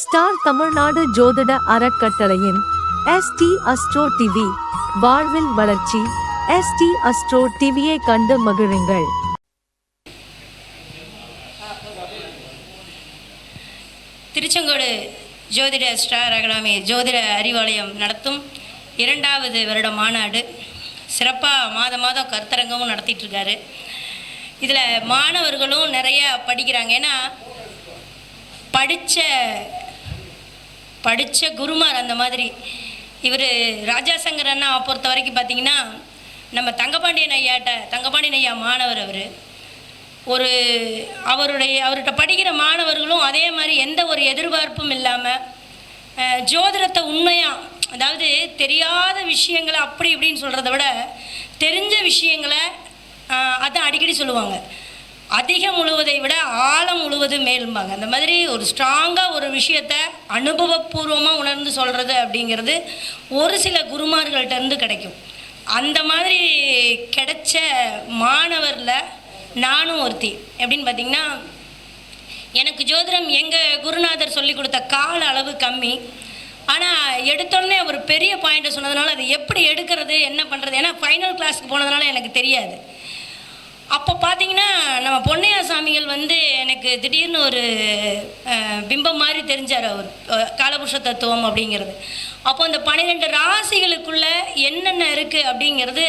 Star Tamil Nadu ஜோதிட அறக்கட்டளையின் ST astro TV வாழ்வில் வளர்ச்சி. எஸ்டி அஸ்ட்ரோ டிவியை கண்டு மகிழுங்கள். திருச்செங்கோடு ஜோதிட ஸ்டார் அகாடமி ஜோதிட அறிவாலயம் நடத்தும் இரண்டாவது வருட மாநாடு சிறப்பாக மாதம் மாதம் கருத்தரங்கமும் நடத்திட்டு இருக்காரு இதில் மாணவர்களும் நிறைய படிக்கிறாங்க. ஏன்னா படித்த படித்த குருமார் அந்த மாதிரி. இவர் ராஜாசங்கர் அண்ணா பொறுத்த வரைக்கும் பார்த்தீங்கன்னா நம்ம தங்கபாண்டியன் ஐயாட்ட தங்கபாண்டியன் ஐயா மாணவர் அவர். ஒரு அவருடைய அவர்கிட்ட படிக்கிற மாணவர்களும் அதே மாதிரி எந்த ஒரு எதிர்பார்ப்பும் இல்லாமல் ஜோதிடத்தை உண்மையாக அதாவது தெரியாத விஷயங்களை அப்படி இப்படின்னு சொல்கிறத விட தெரிஞ்ச விஷயங்களை அதான் அடிக்கடி சொல்லுவாங்க. அதிகம் முழுவதை விட ஆழம் முழுவது மேலும்பாங்க. அந்த மாதிரி ஒரு ஸ்ட்ராங்காக ஒரு விஷயத்த அனுபவபூர்வமாக உணர்ந்து சொல்கிறது அப்படிங்கிறது ஒரு சில குருமார்கள்ட்டேருந்து கிடைக்கும். அந்த மாதிரி கிடைச்ச மாணவரில் நானும் ஒருத்தி. எப்படின்னு பார்த்தீங்கன்னா எனக்கு ஜோதிடம் எங்கள் குருநாதர் சொல்லி கொடுத்த கால அளவு கம்மி. ஆனால் எடுத்தோடனே ஒரு பெரிய பாயிண்ட்டை சொன்னதுனால அது எப்படி எடுக்கிறது என்ன பண்ணுறது ஏன்னா ஃபைனல் கிளாஸ்க்கு போனதுனால எனக்கு தெரியாது. அப்போ பார்த்தீங்கன்னா நம்ம பொன்னையா சாமிகள் வந்து எனக்கு திடீர்னு ஒரு பிம்பம் மாதிரி தெரிஞ்சார் அவர். காலபுருஷ தத்துவம் அப்படிங்கிறது. அப்போ அந்த பன்னிரெண்டு ராசிகளுக்குள்ள என்னென்ன இருக்குது அப்படிங்கிறது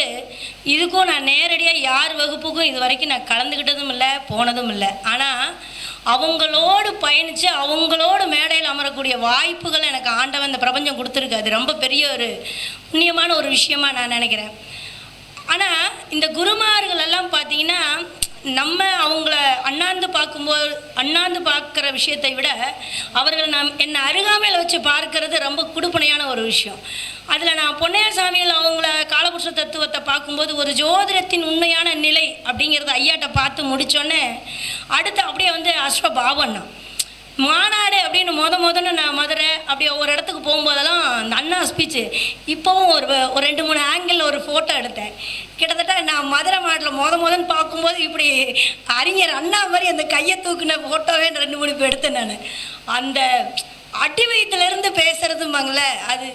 இதுக்கும் நான் நேரடியாக யார் வகுப்புக்கும் இது வரைக்கும் நான் கலந்துக்கிட்டதும் இல்லை போனதும் இல்லை. ஆனால் அவங்களோடு பயணித்து அவங்களோடு மேடையில் அமரக்கூடிய வாய்ப்புகள் எனக்கு ஆண்டவன் இந்த பிரபஞ்சம் கொடுத்துருக்கு. அது ரொம்ப பெரிய ஒரு புண்ணியமான ஒரு விஷயமா நான் நினைக்கிறேன். ஆனால் இந்த குருமார்கள் எல்லாம் பார்த்தீங்கன்னா நம்ம அவங்கள அண்ணாந்து பார்க்கும்போது அண்ணாந்து பார்க்குற விஷயத்தை விட அவர்கள் நம் என்னை அருகாமையில் வச்சு பார்க்கறது ரொம்ப குடுப்பனையான ஒரு விஷயம். அதில் நான் பொன்னையார் சாமியில் அவங்கள காலபுருஷ தத்துவத்தை பார்க்கும்போது ஒரு ஜோதிடத்தின் உண்மையான நிலை அப்படிங்கிறத ஐயாட்ட பார்த்து முடித்தோன்னே அடுத்து அப்படியே வந்து அஸ்வ பாவண்ணா மாநாடு அப்படின்னு முத முதன்னு நான் மதுரை அப்படி ஒரு இடத்துக்கு போகும்போதெல்லாம் அந்த அண்ணா ஸ்பீச்சு இப்போவும் ஒரு ஒரு ரெண்டு மூணு ஆங்கிளில் ஒரு ஃபோட்டோ எடுத்தேன். கிட்டத்தட்ட நான் மதுரை மாட்டில் முத முதன்னு பார்க்கும்போது இப்படி அறிஞர் அண்ணா மாதிரி அந்த கையை தூக்குன ஃபோட்டோவே ரெண்டு மூணு இப்போ எடுத்தேன் நான். அந்த அடி வயிற்றுலேருந்து பேசுகிறதும்பாங்களே அது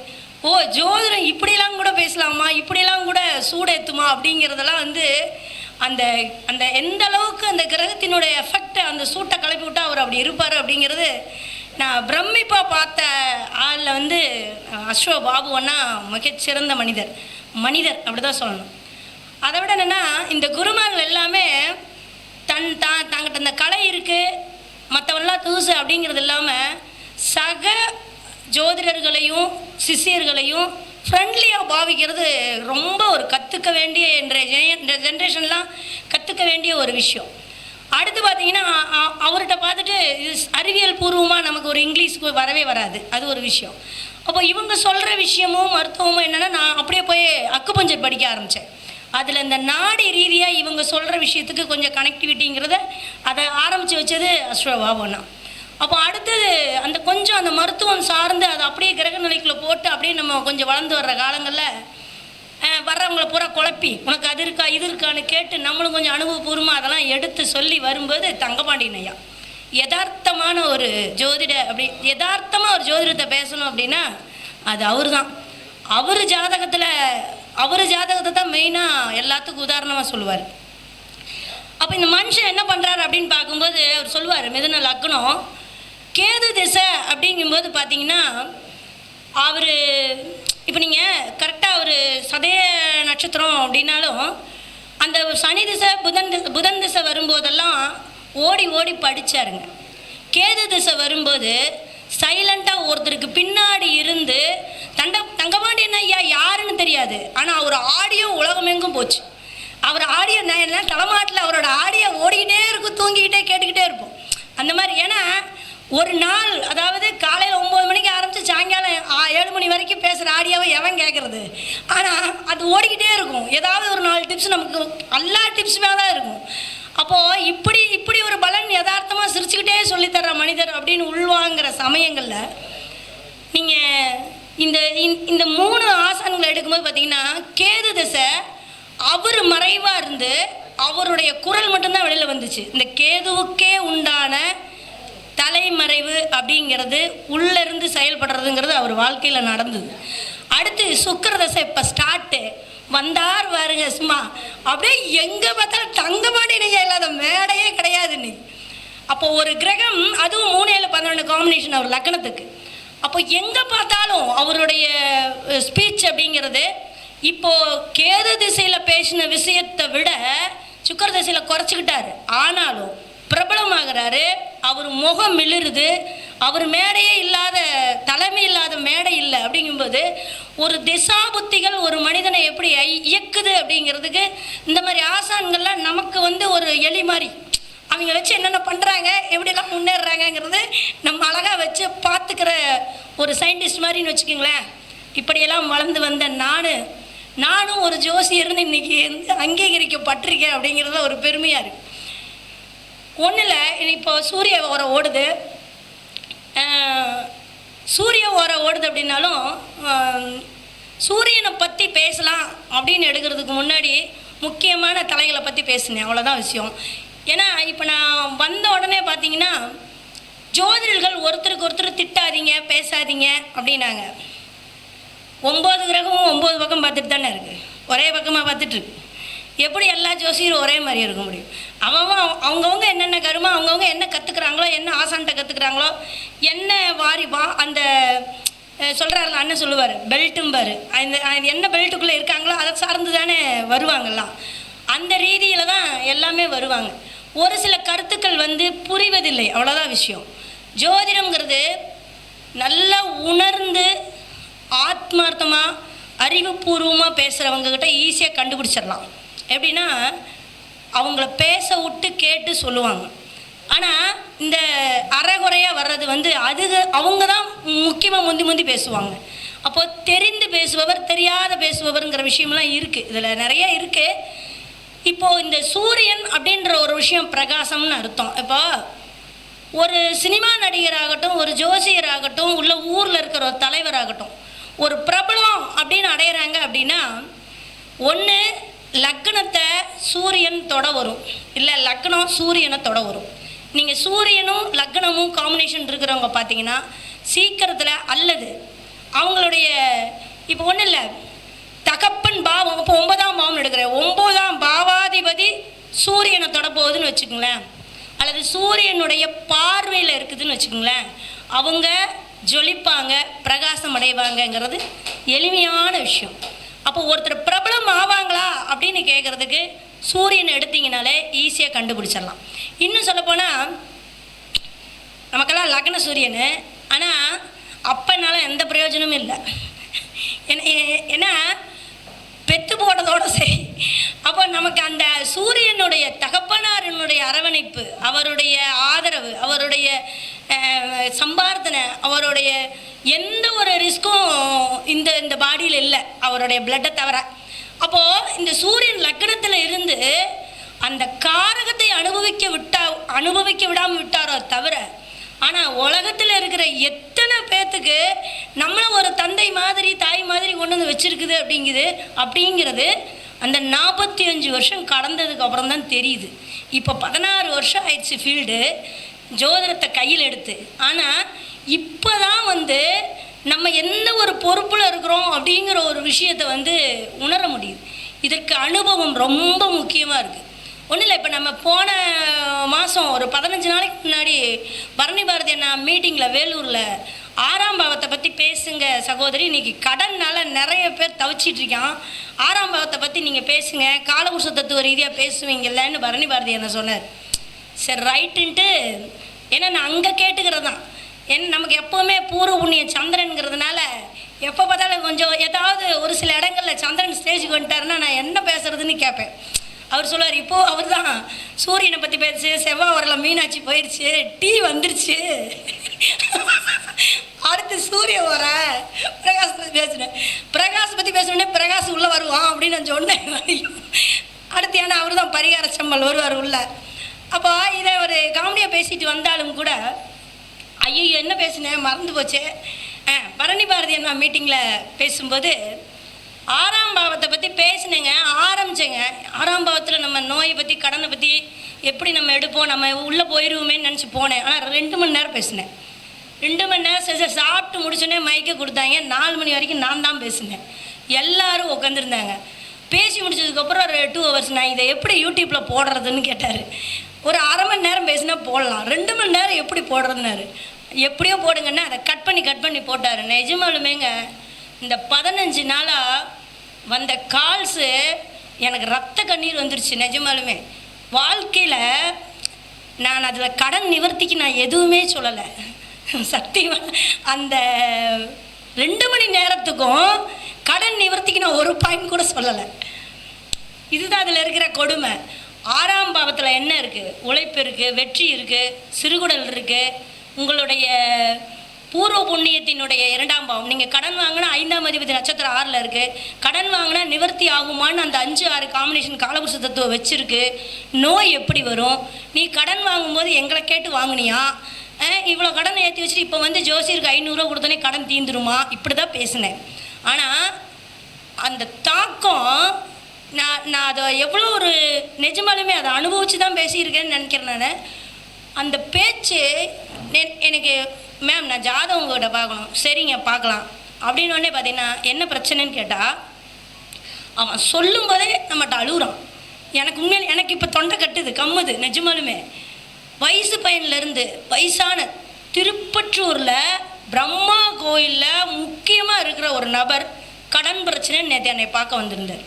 ஓ ஜோதிடம் இப்படிலாம் கூட பேசலாமா இப்படிலாம் கூட சூடேத்துமா அப்படிங்கிறதெல்லாம் வந்து அந்த அந்த எந்த அளவுக்கு அந்த கிரகத்தினுடைய எஃபெக்ட் அந்த சூட்டை கிளப்பி விட்டா அவர் அப்படி இருப்பார் அப்படிங்கிறது நான் பிரமிப்பாக பார்த்த ஆளில் வந்து அஹ், அஸ்வ பாபுவன்னா மிகச்சிறந்த மனிதர். மனிதர் அப்படி தான் சொல்லணும். அதை விட என்னென்னா இந்த குருமார்கள் எல்லாமே தன் தான் தாங்கிட்ட அந்த கலை இருக்குது மற்றவெல்லாம் தூசு அப்படிங்கிறது இல்லாமல் சக ஜோதிடர்களையும் சிஷ்யர்களையும் ஃப்ரெண்ட்லியாக பாவிக்கிறது ரொம்ப ஒரு கற்றுக்க வேண்டிய என்ற ஜென்ரேஷன்லாம் கற்றுக்க வேண்டிய ஒரு விஷயம். அடுத்து பார்த்தீங்கன்னா அவர்கிட்ட பார்த்துட்டு இது அறிவியல் பூர்வமாக நமக்கு ஒரு இங்கிலீஷுக்கு வரவே வராது. அது ஒரு விஷயம். அப்போ இவங்க சொல்கிற விஷயமும் மருத்துவமும் என்னென்னா நான் அப்படியே போய் அக்குப்பஞ்சர் படிக்க ஆரம்பித்தேன் அதில் இந்த நாடி ரீதியாக இவங்க சொல்கிற விஷயத்துக்கு கொஞ்சம் கனெக்டிவிட்டிங்கிறத அதை ஆரம்பித்து வச்சது அஸ்வபாபண்ணா அப்போ அடுத்தது அந்த கொஞ்சம் அந்த மருத்துவம் சார்ந்து அதை அப்படியே கிரக நிலைக்குள்ள போட்டு நம்ம கொஞ்சம் வளர்ந்து வர்ற காலங்களில் வர்றவங்களை வர்றவங்கள பூரா குழப்பி உனக்கு அது இருக்கா இது இருக்கான்னு கேட்டு நம்மளும் கொஞ்சம் அனுபவபூர்வமாக அதெல்லாம் எடுத்து சொல்லி வரும்போது தங்கபாண்டியன் ஐயா யதார்த்தமான ஒரு ஜோதிட அப்படி யதார்த்தமாக ஒரு ஜோதிடத்தை பேசணும் அப்படின்னா அது அவர் தான் அவர் ஜாதகத்தில் அவர் ஜாதகத்தை தான் மெயினாக எல்லாத்துக்கும் உதாரணமாக சொல்லுவார். அப்போ இந்த மனுஷன் என்ன பண்ணுறாரு அப்படின்னு பார்க்கும்போது அவர் சொல்லுவார் மிதுன லக்னம் கேது திசை அப்படிங்கும்போது பார்த்தீங்கன்னா அவர் இப்போ நீங்கள் கரெக்டாக அவர் சதய நட்சத்திரம் அப்படின்னாலும் அந்த சனி திசை புதன் திசை புதன் திசை வரும்போதெல்லாம் ஓடி ஓடி படிச்சாருங்க. கேது திசை வரும்போது சைலண்ட்டாக ஒருத்தருக்கு பின்னாடி இருந்து தண்ட தங்கபாண்டியன் ஐயா யாருன்னு தெரியாது. ஆனால் அவர் ஆடியோ உலகமெங்கும் போச்சு. அவர் ஆடியோ நான் என்ன தலைமாட்டில் அவரோட ஆடியோ ஓடிக்கிட்டே இருக்கும் தூங்கிக்கிட்டே கேட்டுக்கிட்டே இருப்போம். அந்த மாதிரி ஏன்னா ஒரு நாள் அதாவது காலையில் ஒம்பது மணிக்கு ஆரம்பித்து சாயங்காலம் ஆ- ஏழு மணி வரைக்கும் பேசுகிற ஆடியோவை எவன் கேட்குறது ஆனால் அது ஓடிக்கிட்டே இருக்கும். ஏதாவது ஒரு நாலு டிப்ஸ் நமக்கு எல்லா டிப்ஸுமே தான் இருக்கும். அப்போது இப்படி இப்படி ஒரு பலன் யதார்த்தமாக சிரிச்சுக்கிட்டே சொல்லித்தர்ற மனிதர் அப்படின்னு உள்வாங்கிற சமயங்களில் நீங்கள் இந்த இந்த- இந்த மூணு ஆசனங்களை எடுக்கும்போது பார்த்தீங்கன்னா கேது திசை அவர் மறைவாக இருந்து அவருடைய குரல் மட்டும்தான் வெளியில் வந்துச்சு. இந்த கேதுவுக்கே உண்டான தலைமறைவு அப்படிங்கிறது உள்ளேருந்து செயல்படுறதுங்கிறது அவர் வாழ்க்கையில் நடந்தது. அடுத்து சுக்கரதசை இப்போ ஸ்டார்ட்டு வந்தார் வருங்க சும்மா. அப்படியே எங்கே பார்த்தாலும் தங்கமாடி நீங்கள் இல்லாத மேடையே கிடையாது நீ அப்போ ஒரு கிரகம் அதுவும் மூணு ஏழு பன்னெண்டு காம்பினேஷன் அவர் லக்னத்துக்கு அப்போ எங்கே பார்த்தாலும் அவருடைய ஸ்பீச் அப்படிங்கிறது இப்போது கேது திசையில் பேசின விஷயத்தை விட சுக்கர திசையில் குறைச்சிக்கிட்டாரு. ஆனாலும் பிரபலமாகிறாரு. அவர் முகம் மிளிருது. அவர் மேடையே இல்லாத தலைமை இல்லாத மேடை இல்லை. அப்படிங்கும்போது ஒரு திசாபுத்திகள் ஒரு மனிதனை எப்படி இயக்குது அப்படிங்கிறதுக்கு இந்த மாதிரி ஆசான்கள்லாம் நமக்கு வந்து ஒரு எலி மாதிரி. அவங்க வச்சு என்னென்ன பண்ணுறாங்க எப்படியெல்லாம் முன்னேறுறாங்கங்கிறது நம்ம அழகாக வச்சு பார்த்துக்கிற ஒரு சயின்டிஸ்ட் மாதிரின்னு வச்சுக்கோங்களேன். இப்படியெல்லாம் வளர்ந்து வந்த நான் நானும் ஒரு ஜோசியர்னு இன்னைக்கு வந்து அங்கீகரிக்கப்பட்டிருக்கேன் அப்படிங்கிறதுல ஒரு பெருமையாக இருக்குது ஒன்றில் இப்போ சூரிய ஓரம் ஓடுது. சூரிய ஓரம் ஓடுது அப்படின்னாலும் சூரியனை பற்றி பேசலாம் அப்படின்னு எடுக்கிறதுக்கு முன்னாடி முக்கியமான தலைகளை பற்றி பேசினேன். அவ்வளோதான் விஷயம். ஏன்னா இப்போ நான் வந்த உடனே பார்த்தீங்கன்னா ஜோதிடர்கள் ஒருத்தருக்கு ஒருத்தர் திட்டாதீங்க பேசாதீங்க அப்படின்னாங்க. ஒம்பது கிரகமும் ஒம்பது பக்கம் பார்த்துட்டு தானே இருக்குது ஒரே பக்கமாக பார்த்துட்ருக்கு எப்படி எல்லா ஜோசியரும் ஒரே மாதிரி இருக்க முடியும்? அவன் அவங்கவுங்க என்னென்ன கருமோ அவங்கவுங்க என்ன கற்றுக்குறாங்களோ என்ன ஆசான்ட்ட கற்றுக்குறாங்களோ என்ன வாரி வா அந்த சொல்கிறாருல அண்ணன் சொல்லுவார் பெல்ட்டும்பார் அந்த என்ன பெல்ட்டுக்குள்ளே இருக்காங்களோ அதை சார்ந்து தானே வருவாங்கல்லாம் அந்த ரீதியில் தான் எல்லாமே வருவாங்க. ஒரு சில கருத்துக்கள் வந்து புரிவதில்லை. அவ்வளோதான் விஷயம். ஜோதிடம்ங்கிறது நல்லா உணர்ந்து ஆத்மார்த்தமாக அறிவுபூர்வமாக பேசுகிறவங்கக்கிட்ட ஈஸியாக கண்டுபிடிச்சிடலாம். எப்படின்னா அவங்கள பேச விட்டு கேட்டு சொல்லுவாங்க. ஆனால் இந்த அறகுறையாக வர்றது வந்து அது அவங்க தான் முக்கியமாக முந்தி முந்தி பேசுவாங்க. அப்போது தெரிந்து பேசுபவர் தெரியாத பேசுபவருங்கிற விஷயம்லாம் இருக்குது இதில் நிறைய இருக்குது இப்போது இந்த சூரியன் அப்படின்ற ஒரு விஷயம் பிரகாசம்னு அர்த்தம். இப்போ ஒரு சினிமா நடிகராகட்டும் ஒரு ஜோசியராகட்டும் உள்ள ஊரில் இருக்கிற ஒரு தலைவராகட்டும் ஒரு பிரபலம் அப்படின்னு அடையிறாங்க அப்படின்னா ஒன்று லக்னத்தை சூரியன் தொட வரும். இல்லை லக்னம் சூரியனை தொட வரும். நீங்கள் சூரியனும் லக்னமும் காம்பினேஷன் இருக்கிறவங்க பார்த்தீங்கன்னா சீக்கிரத்தில் அல்லது அவங்களுடைய இப்போ ஒன்றும் இல்லை தகப்பன் பாவம் இப்போ ஒன்பதாம் பாவம் எடுக்கிறேன். ஒன்பதாம் பாவாதிபதி சூரியனை தொட போகுதுன்னு வச்சுக்கோங்களேன். அல்லது சூரியனுடைய பார்வையில் இருக்குதுன்னு வச்சுக்கோங்களேன். அவங்க ஜொலிப்பாங்க பிரகாசம் அடைவாங்கங்கிறது எளிமையான விஷயம். அப்போ ஒருத்தர் பிரபலம் ஆவாங்களா அப்படின்னு கேட்குறதுக்கு சூரியனை எடுத்தீங்கனாலே ஈஸியாக கண்டுபிடிச்சிடலாம். இன்னும் சொல்லப்போனால் நமக்கெல்லாம் லக்ன சூரியன் ஆனால் அப்பனால எந்த பிரயோஜனமும் இல்லை. ஏன்னா ஏ- ஏன்னா பெத்து போட்டதோட சரி. அப்போ நமக்கு அந்த சூரியனுடைய தகப்பனாரினுடைய அரவணைப்பு அவருடைய ஆதரவு அவருடைய சம்பார்த்தனை அவருடைய எந்த ஒரு ரிஸ்க்கும் இந்த இந்த பாடியில் இல்லை. அவருடைய பிளட்டை தவிர. அப்போது இந்த சூரியன் லக்னத்தில் இருந்து அந்த காரகத்தை அனுபவிக்க விட்டா அனுபவிக்க விடாமல் விட்டாரோ தவிர ஆனால் உலகத்தில் இருக்கிற எத்தனை பேர்த்துக்கு நம்மளை ஒரு தந்தை மாதிரி தாய் மாதிரி கொண்டு வந்து வச்சுருக்குது அப்படிங்குது அப்படிங்கிறது அந்த நாற்பத்தி அஞ்சு வருஷம் கடந்ததுக்கு அப்புறம் தான் தெரியுது. இப்போ பதினாறு வருஷம் ஆயிடுச்சு ஃபீல்டு ஜோதிடத்தை கையில் எடுத்து. ஆனால் இப்போ தான் வந்து நம்ம எந்த ஒரு பொறுப்பில் இருக்கிறோம் அப்படிங்கிற ஒரு விஷயத்தை வந்து உணர முடியுது. இதற்கு அனுபவம் ரொம்ப முக்கியமாக இருக்குது ஒன்றும் இல்லை இப்போ நம்ம போன மாதம் ஒரு பதினஞ்சு நாளைக்கு முன்னாடி பரணி பாரதி அண்ணா மீட்டிங்கில் வேலூரில் ஆறாம் பாவத்தை பற்றி பேசுங்க சகோதரி. இன்றைக்கி கடன்னால் நிறைய பேர் தவிச்சிட்டு இருக்கான். ஆறாம் பாவத்தை பற்றி நீங்கள் பேசுங்க. காலபுருஷ தத்துவ ரீதியாக பேசுவீங்கல்லன்னு பரணி பாரதி என்ன சொன்னார். சரி ரைட்டுன்ட்டு ஏன்னா நான் அங்கே கேட்டுக்கிறது தான் என் நமக்கு எப்போவுமே பூர்வ புண்ணிய சந்திரனுங்கிறதுனால எப்போ பார்த்தாலும் கொஞ்சம் ஏதாவது ஒரு சில இடங்களில் சந்திரன் ஸ்டேஜுக்கு வந்துட்டாருன்னா நான் என்ன பேசுறதுன்னு கேட்பேன். அவர் சொல்லுவார் இப்போது அவர் தான் சூரியனை பற்றி பேசு செவ்வாய் வரலாம் மீனாட்சி போயிடுச்சு டீ வந்துருச்சு. அடுத்து சூரிய வர பிரகாஷ் பற்றி பேசுனேன். பிரகாஷ் பற்றி பேசணுன்னே பிரகாஷ் உள்ளே வருவான் அப்படின்னு நான் சொன்னேன். அடுத்து ஏன்னா அவர் தான் பரிகார சம்பல் வருவார் உள்ள. அப்போ இதை ஒரு காமெடியாக பேசிட்டு வந்தாலும் கூட ஐயோ என்ன பேசினேன் மறந்து போச்சு. ஆ, பரணி பாரதி அண்ணா மீட்டிங்கில் பேசும்போது ஆறாம் பாவத்தை பற்றி பேசினேங்க ஆரம்பிச்சேங்க. ஆறாம் பாவத்தில் நம்ம நோயை பற்றி கடனை பற்றி எப்படி நம்ம எடுப்போம் நம்ம உள்ளே போயிடுவோமேன்னு நினச்சி போனேன். ஆனால் ரெண்டு மணி நேரம் பேசினேன். ரெண்டு மணி நேரம் சரி சரி, சாப்பிட்டு முடிச்சோடனே மைக்கை கொடுத்தாங்க. நாலு மணி வரைக்கும் நான் தான் பேசினேன். எல்லாரும் உட்காந்துருந்தாங்க பேசி முடிச்சதுக்கப்புறம் ஒரு டூ ஹவர்ஸ் நான் இதை எப்படி யூடியூப்பில் போடுறதுன்னு கேட்டார். ஒரு அரை மணி நேரம் பேசினா போடலாம். ரெண்டு மணி நேரம் எப்படி போடுறதுனாரு எப்படியோ போடுங்கன்னா அதை கட் பண்ணி கட் பண்ணி போட்டார். நிஜமாலுமேங்க இந்த பதினஞ்சு நாளாக வந்த கால்ஸு எனக்கு ரத்த கண்ணீர் வந்துருச்சு நிஜமாலுமே. வாழ்க்கையில் நான் அதில் கடன் நிவர்த்திக்கு நான் எதுவுமே சொல்லலை. சத்தியமாக அந்த ரெண்டு மணி நேரத்துக்கும் கடன் நிவர்த்திக்கு நான் ஒரு பாயிண்ட் கூட சொல்லலை. இதுதான் அதில் இருக்கிற கொடுமை. ஆறாம் பாவத்தில் என்ன இருக்குது உழைப்பு இருக்குது வெற்றி இருக்குது சிறுகுடல் இருக்குது உங்களுடைய பூர்வ புண்ணியத்தினுடைய இரண்டாம் பாவம். நீங்கள் கடன் வாங்கினா ஐந்தாம் அதிபதி நட்சத்திரம் ஆறில் இருக்குது கடன் வாங்கினா நிவர்த்தி ஆகுமான்னு அந்த அஞ்சு ஆறு காம்பினேஷன் காலபுருஷ தத்துவம் வச்சுருக்கு. நோய் எப்படி வரும்? நீ கடன் வாங்கும்போது எங்களை கேட்டு வாங்குனியா? இவ்வளோ கடன் ஏற்றி வச்சுட்டு இப்போ வந்து ஜோசியருக்கு ஐநூறுரூவா கொடுத்தோன்னே கடன் தீந்துருமா? இப்படி தான் பேசினேன். ஆனால் அந்த தாக்கம் நான் நான் அதை எவ்வளோ ஒரு நிஜமாலுமே அதை அனுபவித்து தான் பேசியிருக்கேன்னு நினைக்கிறேன் நான். அந்த பேச்சு எனக்கு மேம் நான் ஜாதகம் உங்கள்கிட்ட பார்க்கணும். சரிங்க பார்க்கலாம். அப்படின்னு உடனே பார்த்தீங்கன்னா என்ன பிரச்சனைன்னு கேட்டால் அவன் சொல்லும் போதே நம்மகிட்ட அழுகுறான். எனக்கு உண்மையில் எனக்கு இப்போ தொண்டை கட்டுது கம்முது நிஜமாலுமே. வயசு பையன்லேருந்து வயசான திருப்பற்றூரில் பிரம்மா கோயிலில் முக்கியமாக இருக்கிற ஒரு நபர் கடன் பிரச்சனைன்னு நேற்று என்னை பார்க்க வந்திருந்தார்.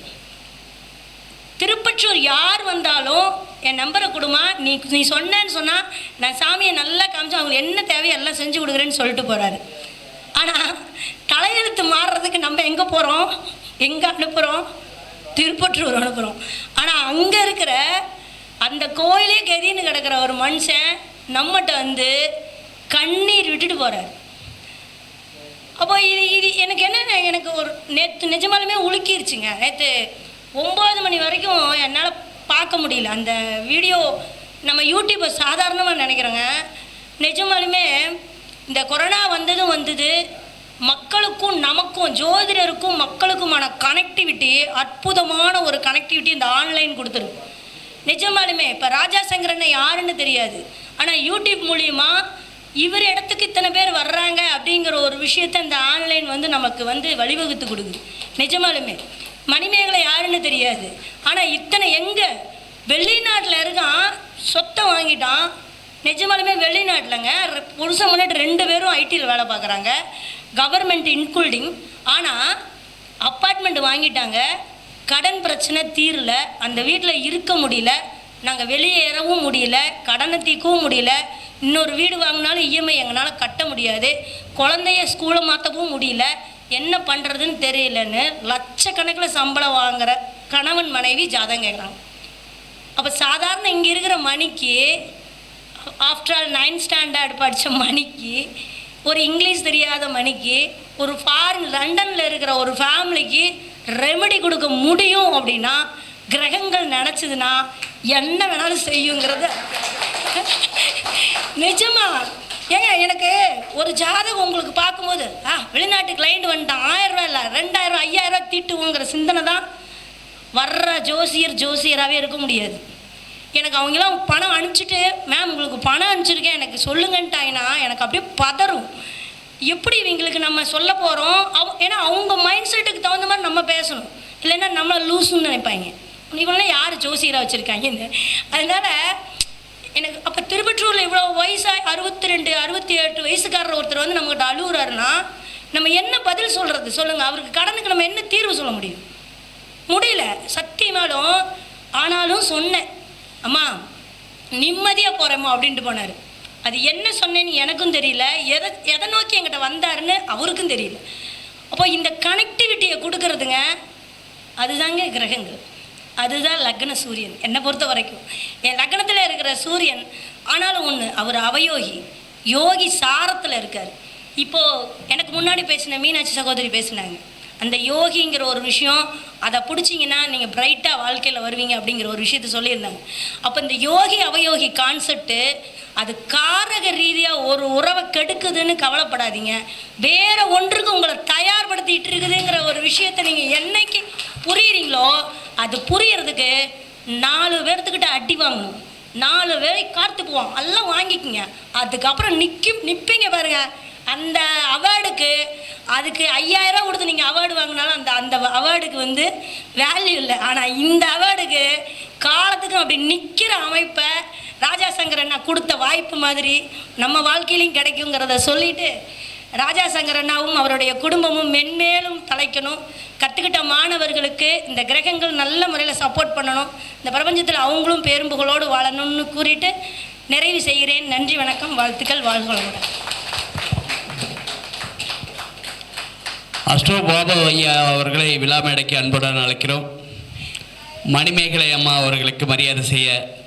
திருப்பற்றூர் யார் வந்தாலும் என் நம்பரை கொடுமா. நீ நீ சொன்னேன்னு சொன்னால் நான் சாமியை நல்லா காமிச்சு அவங்களுக்கு என்ன தேவையோ எல்லாம் செஞ்சு கொடுக்குறேன்னு சொல்லிட்டு போகிறாரு ஆனால் தலையெழுத்து மாறுறதுக்கு நம்ம எங்கே போகிறோம் எங்கே அனுப்புகிறோம் திருப்பற்றூர் அனுப்புகிறோம் ஆனால் அங்கே இருக்கிற அந்த கோயிலே கதின்னு கிடக்கிற ஒரு மனுஷன் நம்மகிட்ட வந்து கண்ணீர் விட்டுட்டு போகிறார் அப்போ இது இது எனக்கு என்ன எனக்கு ஒரு நேற்று நிஜமாலுமே உலுக்கிருச்சுங்க. நேற்று ஒம்பது மணி வரைக்கும் என்னால் பார்க்க முடியல. அந்த வீடியோ நம்ம யூடியூப்பை சாதாரணமாக நினைக்கிறோங்க நிஜமாலுமே இந்த கொரோனா வந்ததும் வந்தது மக்களுக்கும் நமக்கும் ஜோதிடருக்கும் மக்களுக்குமான கனெக்டிவிட்டி அற்புதமான ஒரு கனெக்டிவிட்டி இந்த ஆன்லைன் கொடுத்துருக்கு. நிஜமாலுமே இப்போ ராஜா சங்கரனை யாருன்னு தெரியாது. ஆனால் யூடியூப் மூலிமா இவர் இடத்துக்கு இத்தனை பேர் வர்றாங்க அப்படிங்கிற ஒரு விஷயத்தை இந்த ஆன்லைன் வந்து நமக்கு வந்து வழிவகுத்து கொடுக்குது. நிஜமாலுமே. மணிமேகலை யாருன்னு தெரியாது. ஆனால் இத்தனை எங்கே? வெளிநாட்டில் இருக்கான் சொத்தை வாங்கிட்டான். நிஜமாலுமே வெளிநாட்டிலங்க. ரெ- புருஷன் முன்னாடி ரெண்டு பேரும் ஐடியில் வேலை பார்க்குறாங்க. கவர்மெண்ட் இன்க்ளூடிங் ஆனால் அப்பார்ட்மெண்ட் வாங்கிட்டாங்க. கடன் பிரச்சனை தீரல. அந்த வீட்டில் இருக்க முடியல. நாங்கள் வெளியேறவும் முடியல. கடனை தீர்க்கவும் முடியல. இன்னொரு வீடு வாங்கினாலும் இஎம்ஐ எங்களால் கட்ட முடியாது. குழந்தைய ஸ்கூலை மாற்றவும் முடியல. என்ன பண்ணுறதுன்னு தெரியலன்னு லட்சக்கணக்கில் சம்பளம் வாங்குற கணவன் மனைவி ஜாதகம் கேட்குறாங்க. அப்போ சாதாரண இங்கே இருக்கிற மணிக்கு ஆஃப்டர் ஆல் நைன்த் ஸ்டாண்டர்ட் படித்த மணிக்கு ஒரு இங்கிலீஷ் தெரியாத மணிக்கு ஒரு ஃபாரின் லண்டனில் இருக்கிற ஒரு ஃபேமிலிக்கு ரெமெடி கொடுக்க முடியும் அப்படின்னா கிரகங்கள் நினச்சதுன்னா என்ன வேணாலும் செய்யுங்கிறத நிஜமா ஏங்க எனக்கு ஒரு ஜாதகம் உங்களுக்கு பார்க்கும்போது ஆ வெளிநாட்டு கிளைண்ட் வந்துட்டான் ஆயிரம் ரூபா இல்லை ரெண்டாயிரம் ரூபாய் ஐயாயிரம் தீட்டுவோங்கிற சிந்தனை தான் வர்ற ஜோசியர் ஜோசியராகவே இருக்க முடியாது. எனக்கு அவங்களாம் பணம் அனுப்பிச்சிட்டு மேம் உங்களுக்கு பணம் அனுப்பிச்சிருக்கேன் எனக்கு சொல்லுங்கன்ட்டாங்கன்னா எனக்கு அப்படியே பதறும். எப்படி இவங்களுக்கு நம்ம சொல்ல போகிறோம் அவ ஏன்னா அவங்க மைண்ட் செட்டுக்கு தகுந்த மாதிரி நம்ம பேசணும். இல்லைன்னா நம்மளை லூசுன்னு நினைப்பாங்க. இவங்களாம் யார் ஜோசியராக வச்சுருக்காங்க? அதனால எனக்கு அப்போ திருப்பற்றூரில் இவ்வளோ வயசாக அறுபத்தி ரெண்டு அறுபத்தி எட்டு வயசுக்காரர் ஒருத்தர் வந்து நம்மகிட்ட அழுகுறாருன்னா நம்ம என்ன பதில் சொல்கிறது சொல்லுங்கள் அவருக்கு கடனுக்கு நம்ம என்ன தீர்வு சொல்ல முடியும்? முடியல. சத்தியமாலும் ஆனாலும் சொன்னேன். அம்மா நிம்மதியாக போகிறேம்மா அப்படின்ட்டு போனார். அது என்ன சொன்னேன்னு எனக்கும் தெரியல. எதை எதை நோக்கி என்கிட்ட வந்தாருன்னு அவருக்கும் தெரியல. அப்போ இந்த கனெக்டிவிட்டியை கொடுக்கறதுங்க அதுதாங்க கிரகங்கள். அதுதான் லக்ன சூரியன். என்னை பொறுத்த வரைக்கும். என் லக்னத்தில் இருக்கிற சூரியன் ஆனாலும் ஒன்று அவர் அவயோகி. யோகி சாரத்தில் இருக்கார். இப்போது எனக்கு முன்னாடி பேசின மீனாட்சி சகோதரி பேசினாங்க. அந்த யோகிங்கிற ஒரு விஷயம் அதை பிடிச்சிங்கன்னா நீங்கள் பிரைட்டாக வாழ்க்கையில் வருவீங்க அப்படிங்கிற ஒரு விஷயத்த சொல்லியிருந்தாங்க. அப்போ இந்த யோகி அவயோகி கான்செப்ட்டு அது காரக ரீதியாக ஒரு உறவை கெடுக்குதுன்னு கவலைப்படாதீங்க. வேற ஒன்றுக்கு உங்களை தயார்படுத்திட்டு இருக்குதுங்கிற ஒரு விஷயத்தை நீங்கள் என்னைக்கு புரியுறீங்களோ அது புரியறதுக்கு நாலு பேர்த்துக்கிட்ட அடி வாங்கணும். நாலு பேரை காத்துக்குவோம் எல்லாம் வாங்கிக்கோங்க. அதுக்கப்புறம் நிற்கும் நிற்பீங்க பாருங்க. அந்த அவார்டுக்கு அதுக்கு ஐயாயிரம் கொடுத்து நீங்கள் அவார்டு வாங்கினாலும் அந்த அந்த அவார்டுக்கு வந்து வேல்யூ இல்லை. ஆனால் இந்த அவார்டுக்கு காலத்துக்கு அப்படி நிற்கிற அமைப்பை ராஜா சங்கர் அண்ணா கொடுத்த வாய்ப்பு மாதிரி நம்ம வாழ்க்கையிலையும் கிடைக்குங்கிறத சொல்லிட்டு ராஜா சங்கரண்ணாவும் அவருடைய குடும்பமும் மென்மேலும் தலைக்கணும். கற்றுக்கிட்ட மாணவர்களுக்கு இந்த கிரகங்கள் நல்ல முறையில் சப்போர்ட் பண்ணணும். இந்த பிரபஞ்சத்தில் அவங்களும் பேரும்புகளோடு வாழணும்னு கூறிட்டு நிறைவு செய்கிறேன். நன்றி வணக்கம் வாழ்த்துக்கள் வாழ்க வளமுடன். ஐயா அவர்களை விழா மேடைக்கு அன்புடன் அழைக்கிறோம். மணிமேகலை அம்மா அவர்களுக்கு மரியாதை செய்ய